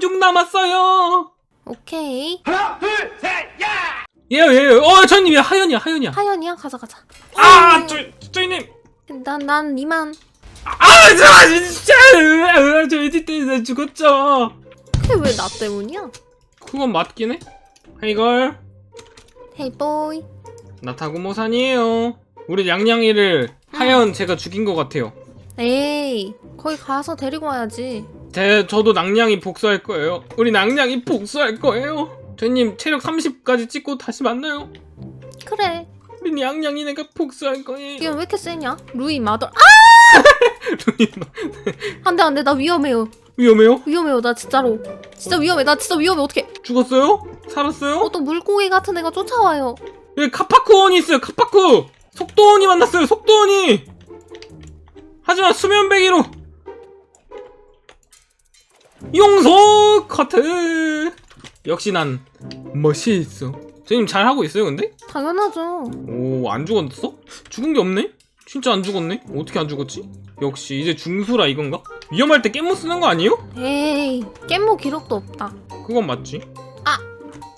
6 남았어요. 오케이. 예요 예요. 어 저님 하연이야 하연이야. 하연이야? 가자, 가자. 아 저, 저희님. 난, 난 이만. 아, 저 진짜 저 에디 때문에 죽었죠. 그게 왜 나 때문이야? 그건 맞긴 해. 이걸 헤이 보이. 나 타구모산이에요. 우리 양양이를 하연 제가 죽인 것 같아요. 에이, 거기 가서 데리고 와야지. 제 저도 낭냥이 복수할 거예요. 우리 낭냥이 복수할 거예요. 저님 체력 30까지 찍고 다시 만나요. 그래. 우리 냥냥이 내가 복수할 거예요. 이건 왜 이렇게 세냐? 루이 마더. 아! 안 돼, 안 돼. 나 위험해요. 위험해요? 위험해요. 나 진짜로. 진짜 위험해. 나 진짜 위험해. 어떡해. 죽었어요? 살았어요? 어, 또 물고기 같은 애가 쫓아와요. 여기 카파쿠원이 있어요. 카파쿠. 속도원이 만났어요. 속도원이. 하지만 수면배기로 용서 커트. 역시 난 멋있어. 저님 잘 하고 있어요, 근데? 당연하죠. 오, 안 죽었어? 죽은 게 없네? 진짜 안 죽었네? 어떻게 안 죽었지? 역시 이제 중수라 이건가? 위험할 때 깻모 쓰는 거 아니에요? 에이, 깻모 기록도 없다. 그건 맞지. 아!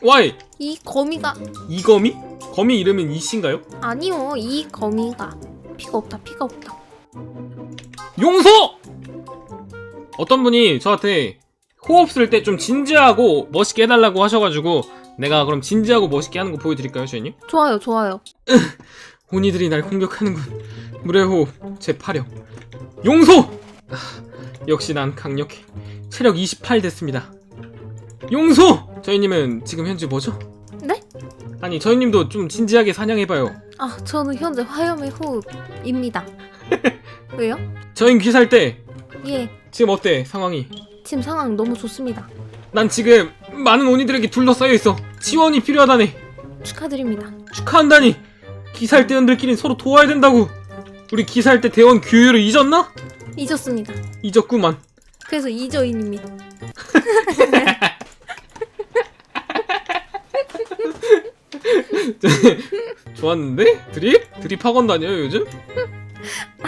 와이! 이 거미가 이거미? 거미 이름은 이씨인가요? 아니요. 이 거미가 피가 없다. 피가 없다. 용서! 어떤 분이 저한테 호흡 쓸 때 좀 진지하고 멋있게 해달라고 하셔가지고 내가 그럼 진지하고 멋있게 하는 거 보여드릴까요, 저희님? 좋아요. 좋아요. 혼이들이 날 공격하는군. 물의 호흡, 제 파력. 용서! 아, 역시 난 강력해. 체력 28 됐습니다. 용서! 저희님은 지금 현재 뭐죠? 네? 아니, 저희님도 좀 진지하게 사냥해봐요. 아, 저는 현재 화염의 호흡입니다. 왜요? 저희 귀살 때 예. 지금 어때, 상황이? 지금 상황 너무 좋습니다. 난 지금 많은 온이들에게 둘러싸여 있어. 지원이 필요하다네. 축하드립니다. 축하한다니. 기살 대원들끼리 서로 도와야 된다고. 우리 기살 때 대원 규율을 잊었나? 잊었습니다. 잊었구만. 그래서 이저인입니다. 좋았는데? 드립? 드립 학원 다녀요 요즘?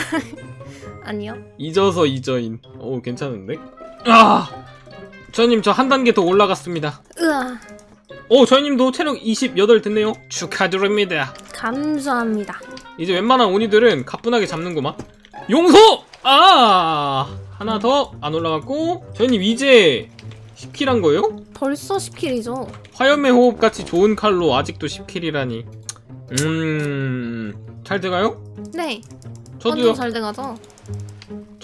아니요. 잊어서 잊어인. 오 괜찮은데? 아! 저님 저 한 단계 더 올라갔습니다. 으아. 오 저희님도 체력 28 됐네요. 축하드립니다. 감사합니다. 이제 웬만한 오니들은 가뿐하게 잡는구만. 용서! 아! 하나 더 안 올라갔고 저희님 이제 10킬 한 거예요? 벌써 10킬이죠. 화염의 호흡 같이 좋은 칼로 아직도 10킬이라니. 음... 잘 돼가요? 네. 저도요. 완전 잘 돼가죠.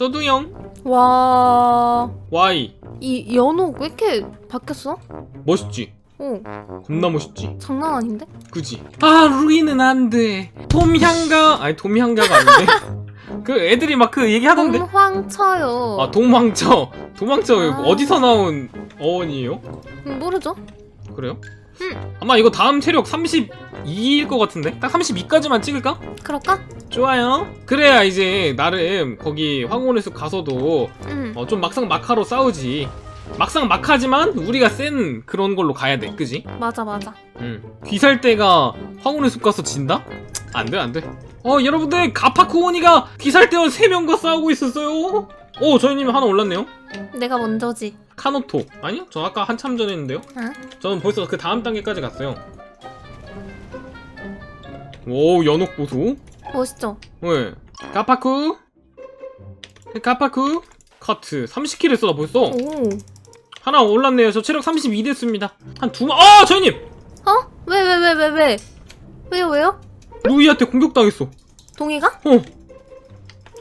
저도요. 와. 와이. 이 연옥 왜 이렇게 바뀌었어? 멋있지? 어, 겁나 멋있지? 장난 아닌데? 그지? 아 루이는 안 돼. 돔향가 아니 돔향가가 아닌데. 그 애들이 막 그 얘기하던데. 동황쳐요. 아 도망쳐. 도망쳐. 아. 어디서 나온 어원이에요? 음, 모르죠? 그래요? 음. 아마 이거 다음 체력 32일 것 같은데? 딱 32까지만 찍을까? 그럴까? 좋아요. 그래야 이제 나름 거기 황혼의 숲 가서도 응. 어, 좀 막상 막하로 싸우지. 막상 막하지만 우리가 센 그런 걸로 가야 돼. 그지? 맞아, 맞아. 응. 귀살 때가 황혼의 숲 가서 진다? 안 돼, 안 돼. 어, 여러분들, 가파쿠오니가 귀살 때와 3명과 싸우고 있었어요. 오, 저희님 하나 올랐네요. 내가 먼저지. 카노토. 아니요? 저 아까 한참 전에 했는데요. 응? 저는 벌써 그 다음 단계까지 갔어요. 오, 연옥 보수. 멋있죠? 네. 가파쿠. 가파쿠. 커트. 30킬 했어, 나 벌써. 오. 하나 올랐네요. 저 체력 32 됐습니다. 한 두 마, 아! 저희님! 어? 왜, 왜, 왜, 왜, 왜? 왜요, 왜요? 루이한테 공격당했어. 동이가? 어.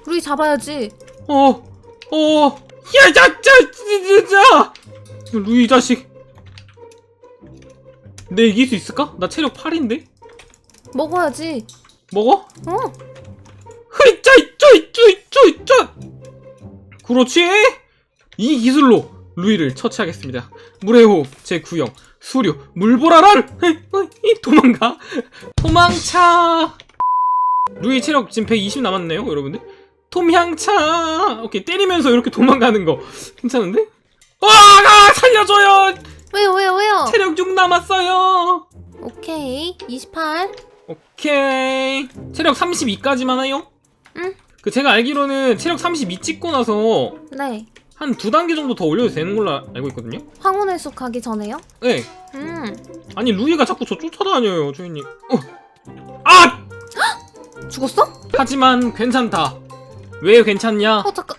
루이 잡아야지. 어, 어, 야, 자, 자, 진짜! 루이 자식. 내 이길 수 있을까? 나 체력 8인데? 먹어야지. 먹어? 어? 흐이짜, 이짜, 이짜, 이짜, 이짜! 그렇지! 이 기술로 루이를 처치하겠습니다. 물의 호흡, 제 구형, 수류, 물보라랄! 도망가! 도망차! 루이 체력 지금 120 남았네요, 여러분들. 톰향차! 오케이, 때리면서 이렇게 도망가는 거. 괜찮은데? 와, 아, 살려줘요! 왜요, 왜요, 왜요? 체력 6 남았어요! 오케이. 28. 오케이. 체력 32까지만 해요? 응. 그 제가 알기로는 체력 32 찍고 나서 네. 한 두 단계 정도 더 올려도 되는 걸로 아- 알고 있거든요? 황혼의 숲 가기 전에요? 네. 음. 아니, 루이가 자꾸 저 쫓아다녀요, 주인님. 어! 아! 죽었어? 하지만 괜찮다. 왜 괜찮냐? 어 잠깐.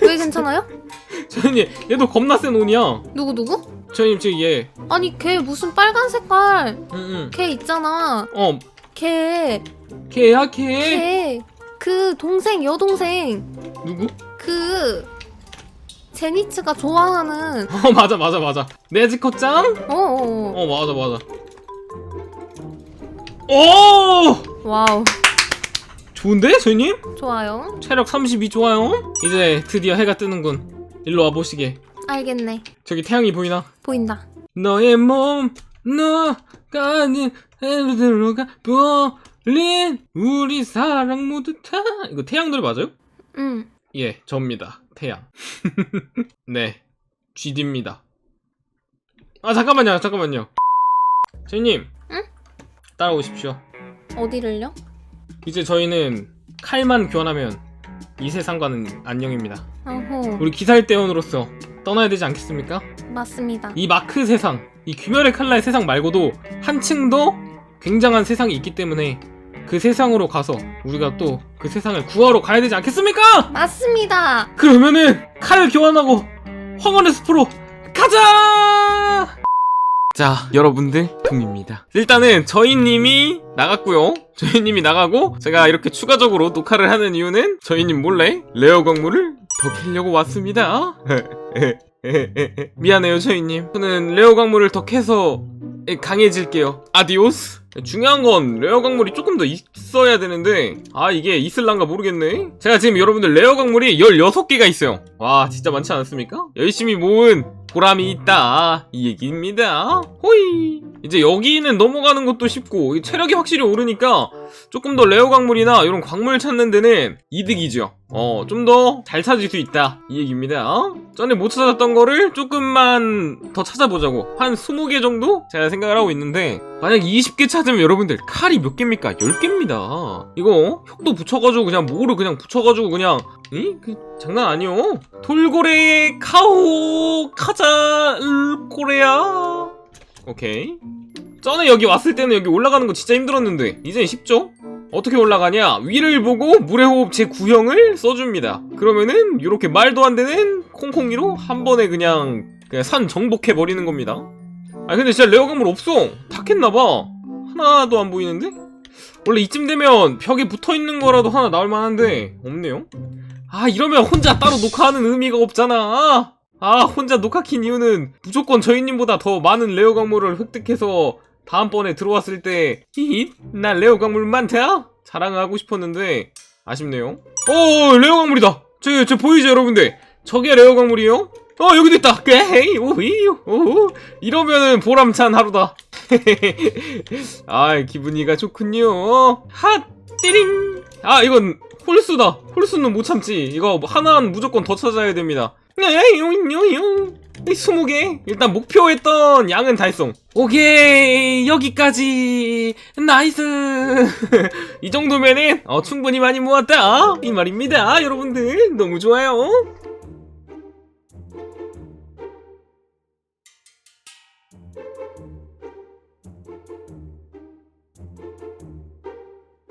왜 괜찮아요? 주인님, 얘도 겁나 센 온이야. 누구 누구? 주인님, 지금 얘. 아니 걔 무슨 빨간 색깔 응, 응. 걔 있잖아. 어, 걔 걔야, 걔. 걔. 그 동생 여동생 누구? 그 제니츠가 좋아하는 어, 맞아, 맞아, 맞아. 네즈코 짱? 어어 어, 맞아, 맞아. 오! 와우 좋은데, 주인님? 좋아요 체력 32 좋아요. 이제 드디어 해가 뜨는군. 일로 와 보시게. 알겠네 저기 태양이 보이나? 보인다 너의 몸 너가는 해로가 버린 우리 사랑 모두 다 이거 태양 노래 맞아요? 응 예, 접니다. 태양. 네, GD입니다. 아 잠깐만요, 잠깐만요. 제님, 응? 따라오십시오. 어디를요? 이제 저희는 칼만 교환하면 이 세상과는 안녕입니다. 어호 우리 기사일 대원으로서 떠나야 되지 않겠습니까? 맞습니다 이 마크 세상, 이 귀멸의 칼날 세상 말고도 한층 더 굉장한 세상이 있기 때문에 그 세상으로 가서 우리가 또 그 세상을 구하러 가야 되지 않겠습니까? 맞습니다 그러면은 칼 교환하고 황혼의 숲으로 가자! 자, 여러분들 동입니다. 일단은 저희님이 나갔고요. 저희님이 나가고 제가 이렇게 추가적으로 녹화를 하는 이유는 저희님 몰래 레어 광물을 더 캐려고 왔습니다. 미안해요, 저희님. 저는 레어 광물을 더 캐서 강해질게요. 아디오스. 중요한 건 레어 광물이 조금 더 있어야 되는데 아 이게 있을란가 모르겠네 제가 지금 여러분들 레어 광물이 16개가 있어요 와 진짜 많지 않습니까? 열심히 모은 보람이 있다. 이 얘기입니다. 호이. 이제 여기는 넘어가는 것도 쉽고 이 체력이 확실히 오르니까 조금 더 레어 광물이나 이런 광물 찾는 데는 이득이죠 어 좀 더 잘 찾을 수 있다. 이 얘기입니다. 전에 못 찾았던 거를 조금만 더 찾아보자고. 한 20개 정도? 제가 생각을 하고 있는데 만약 20개 찾으면 여러분들 칼이 몇 개입니까? 10개입니다. 이거 혁도 붙여가지고 그냥 모를 그냥 붙여가지고 그냥 이? 그 장난 아니요 돌고래 카오 카자 을고래야 오케이. 전에 여기 왔을 때는 여기 올라가는 거 진짜 힘들었는데 이제 쉽죠? 어떻게 올라가냐? 위를 보고 물의 호흡 제 구형을 써줍니다. 그러면은 이렇게 말도 안 되는 콩콩이로 한 번에 그냥 그냥 산 정복해 버리는 겁니다. 아 근데 진짜 레어 강물 없어. 다 캤나봐. 하나도 안 보이는데? 원래 이쯤 되면 벽에 붙어 있는 거라도 하나 나올 만한데 없네요. 아 이러면 혼자 따로 녹화하는 의미가 없잖아. 아 혼자 녹화 킨 이유는 무조건 저희님보다 더 많은 레어 강물을 획득해서 다음번에 들어왔을 때 히히 난 레어 강물 많다? 자랑하고 싶었는데 아쉽네요. 오 레어 강물이다. 저, 저 보이죠 여러분들? 저게 레어 강물이에요? 어 여기도 있다. 에이 오이 오 이러면은 보람찬 하루다. 아 기분이가 좋군요. 핫 띠링. 아 이건 홀수다. 홀수는 못 참지. 이거 하나는 무조건 더 찾아야 됩니다. 에이요요요 스무 개? 일단 목표했던 양은 달성. 오케이 여기까지. 나이스. 이 정도면은 어, 충분히 많이 모았다. 이 말입니다 여러분들. 너무 좋아요